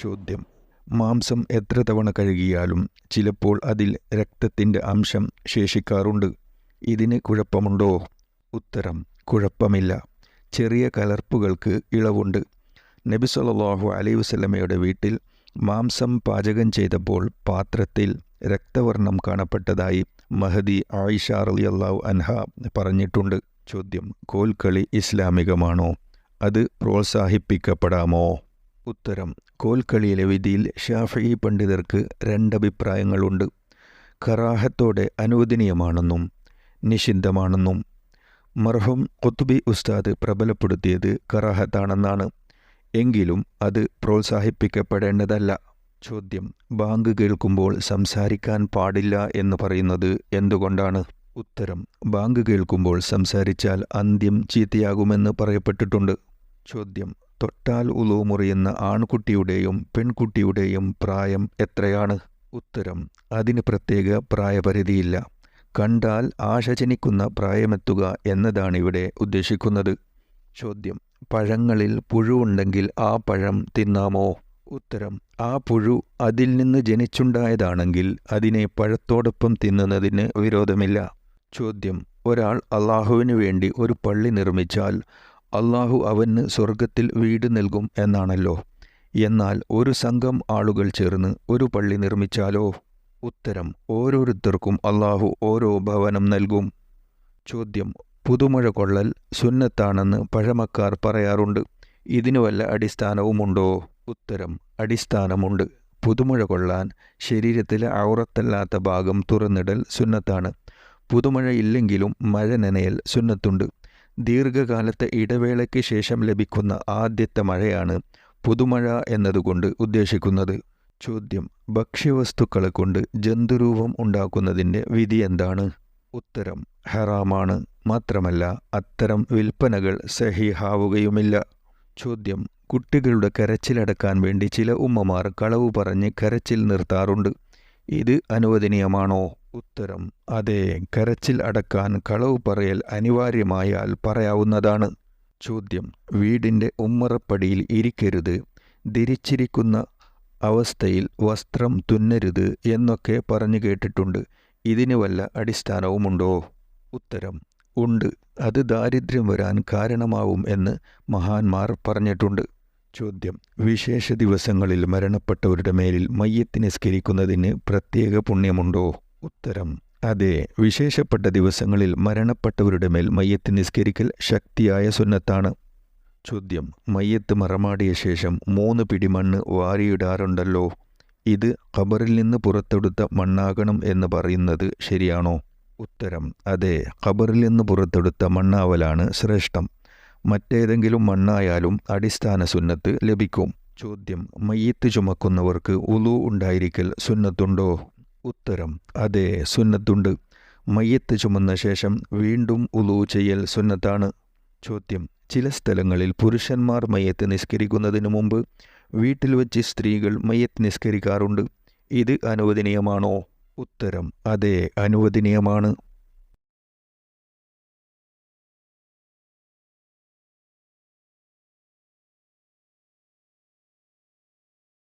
ചോദ്യം. മാംസം എത്ര തവണ കഴുകിയാലും ചിലപ്പോൾ അതിൽ രക്തത്തിന്റെ അംശം ശേഷിക്കാറുണ്ട്. ഇതിന് കുഴപ്പമുണ്ടോ? ഉത്തരം കുഴപ്പമില്ല. ചെറിയ കലർപ്പുകൾക്ക് ഇളവുണ്ട്. നബി സല്ലല്ലാഹു അലൈഹി വസല്ലമയുടെ വീട്ടിൽ മാംസം പാചകം ചെയ്തപ്പോൾ പാത്രത്തിൽ രക്തവർണം കാണപ്പെട്ടതായി മഹദി ആയിഷ അള്ളാഹു അൻഹ പറഞ്ഞിട്ടുണ്ട്. ചോദ്യം കോൽക്കളി ഇസ്ലാമികമാണോ? അത് പ്രോത്സാഹിപ്പിക്കപ്പെടാമോ? ഉത്തരം കോൽക്കളിയിലെ വിധിയിൽ ഷാഫി പണ്ഡിതർക്ക് രണ്ടഭിപ്രായങ്ങളുണ്ട്. കറാഹത്തോടെ അനുവദനീയമാണെന്നും നിഷിദ്ധമാണെന്നും മർഹും ഖുത്ബി ഉസ്താദ് പ്രബലപ്പെടുത്തിയത് കറാഹത്താണെന്നാണ്. എങ്കിലും അത് പ്രോത്സാഹിപ്പിക്കപ്പെടേണ്ടതല്ല. ചോദ്യം ബാങ്ക് കേൾക്കുമ്പോൾ സംസാരിക്കാൻ പാടില്ല എന്ന് പറയുന്നത് എന്തുകൊണ്ടാണ്? ഉത്തരം ബാങ്ക് കേൾക്കുമ്പോൾ സംസാരിച്ചാൽ അന്ത്യം ചീത്തയാകുമെന്ന് പറയപ്പെട്ടിട്ടുണ്ട്. ചോദ്യം തൊട്ടാൽ ഉളു മുറിയുന്ന ആൺകുട്ടിയുടെയും പെൺകുട്ടിയുടെയും പ്രായം എത്രയാണ്? ഉത്തരം അതിന് പ്രത്യേക പ്രായപരിധിയില്ല. കണ്ടാൽ ആശ ജനിക്കുന്ന പ്രായമെത്തുക എന്നതാണ് ഇവിടെ ഉദ്ദേശിക്കുന്നത്. ചോദ്യം പഴങ്ങളിൽ പുഴുവുണ്ടെങ്കിൽ ആ പഴം തിന്നാമോ? ഉത്തരം ആ പുഴു അതിൽ നിന്ന് ജനിച്ചുണ്ടായതാണെങ്കിൽ അതിനെ പഴത്തോടൊപ്പം തിന്നുന്നതിന് വിരോധമില്ല. ചോദ്യം ഒരാൾ അള്ളാഹുവിന് വേണ്ടി ഒരു പള്ളി നിർമ്മിച്ചാൽ അള്ളാഹു അവന് സ്വർഗത്തിൽ വീട് നൽകും എന്നാണല്ലോ. എന്നാൽ ഒരു സംഘം ആളുകൾ ചേർന്ന് ഒരു പള്ളി നിർമ്മിച്ചാലോ? ഉത്തരം ഓരോരുത്തർക്കും അള്ളാഹു ഓരോ ഭവനം നൽകും. ചോദ്യം പുതുമഴ കൊള്ളൽ സുന്നത്താണെന്ന് പഴമക്കാർ പറയാറുണ്ട്. ഇതിനു വല്ല അടിസ്ഥാനവുമുണ്ടോ? ഉത്തരം അടിസ്ഥാനമുണ്ട്. പുതുമഴ കൊള്ളാൻ ശരീരത്തിലെ ഔറത്തല്ലാത്ത ഭാഗം തുറന്നിടൽ സുന്നത്താണ്. പുതുമഴ ഇല്ലെങ്കിലും മഴ നനയൽ സുന്നത്തുണ്ട്. ദീർഘകാലത്തെ ഇടവേളയ്ക്ക് ശേഷം ലഭിക്കുന്ന ആദ്യത്തെ മഴയാണ് പുതുമഴ എന്നതുകൊണ്ട് ഉദ്ദേശിക്കുന്നത്. ചോദ്യം. ഭക്ഷ്യവസ്തുക്കളെ കൊണ്ട് ജന്തുരൂപം ഉണ്ടാക്കുന്നതിന്റെ വിധി എന്താണ്? ഉത്തരം. ഹറാമാണ്. മാത്രമല്ല അത്തരം വിൽപ്പനകൾ സഹിഹാവുകയുമില്ല. ചോദ്യം. കുട്ടികളുടെ കരച്ചിലടക്കാൻ വേണ്ടി ചില ഉമ്മമാർ കളവ് പറഞ്ഞ് കരച്ചിൽ നിർത്താറുണ്ട്. ഇത് അനുവദനീയമാണോ? ഉത്തരം. അതെ കരച്ചിൽ അടക്കാൻ കളവ് പറയൽ അനിവാര്യമായാൽ പറയാവുന്നതാണ്. ചോദ്യം. വീടിന്റെ ഉമ്മറപ്പടിയിൽ ഇരിക്കരുത്. ധരിച്ചിരിക്കുന്ന അവസ്ഥയിൽ വസ്ത്രം തുന്നരുത് എന്നൊക്കെ പറഞ്ഞു കേട്ടിട്ടുണ്ട്. ഇതിന് വല്ല അടിസ്ഥാനവുമുണ്ടോ? ഉത്തരം. ഉണ്ട്. അത് ദാരിദ്ര്യം വരാൻ കാരണമാവും എന്ന് മഹാന്മാർ പറഞ്ഞിട്ടുണ്ട്. ചോദ്യം. വിശേഷ ദിവസങ്ങളിൽ മരണപ്പെട്ടവരുടെ മേലിൽ മയ്യത്ത് നിസ്കരിക്കുന്നതിന് പ്രത്യേക പുണ്യമുണ്ടോ? ഉത്തരം. അതെ വിശേഷപ്പെട്ട ദിവസങ്ങളിൽ മരണപ്പെട്ടവരുടെ മേൽ മയ്യത്ത് നിസ്കരിക്കൽ ശക്തിയായ സുന്നത്താണ്. ചോദ്യം. മയ്യത്ത് മറമാടിയ ശേഷം മൂന്ന് പിടി മണ്ണ് വാരിയിടാറുണ്ടല്ലോ. ഇത് ഖബറിൽ നിന്ന് പുറത്തെടുത്ത മണ്ണാകണം എന്ന് പറയുന്നത് ശരിയാണോ? ഉത്തരം. അതെ ഖബറിൽ നിന്ന് പുറത്തെടുത്ത മണ്ണാവലാണ് ശ്രേഷ്ഠം. മറ്റേതെങ്കിലും മണ്ണായാലും അടിസ്ഥാന സുന്നത്ത് ലഭിക്കും. ചോദ്യം. മയ്യത്ത് ചുമക്കുന്നവർക്ക് ഉലു ഉണ്ടായിരിക്കൽ സുന്നത്തുണ്ടോ? ഉത്തരം. അതെ സുന്നത്തുണ്ട്. മയ്യത്ത് ചുമന്ന ശേഷം വീണ്ടും ഉളു ചെയ്യൽ സുന്നത്താണ്. ചോദ്യം. ചില സ്ഥലങ്ങളിൽ പുരുഷന്മാർ മയ്യത്ത് നിസ്കരിക്കുന്നതിന് മുമ്പ് വീട്ടിൽ വച്ച് സ്ത്രീകൾ മയ്യത്ത് നിസ്കരിക്കാറുണ്ട്. ഇത് അനുവദനീയമാണോ? ഉത്തരം. അതെ അനുവദനീയമാണ്.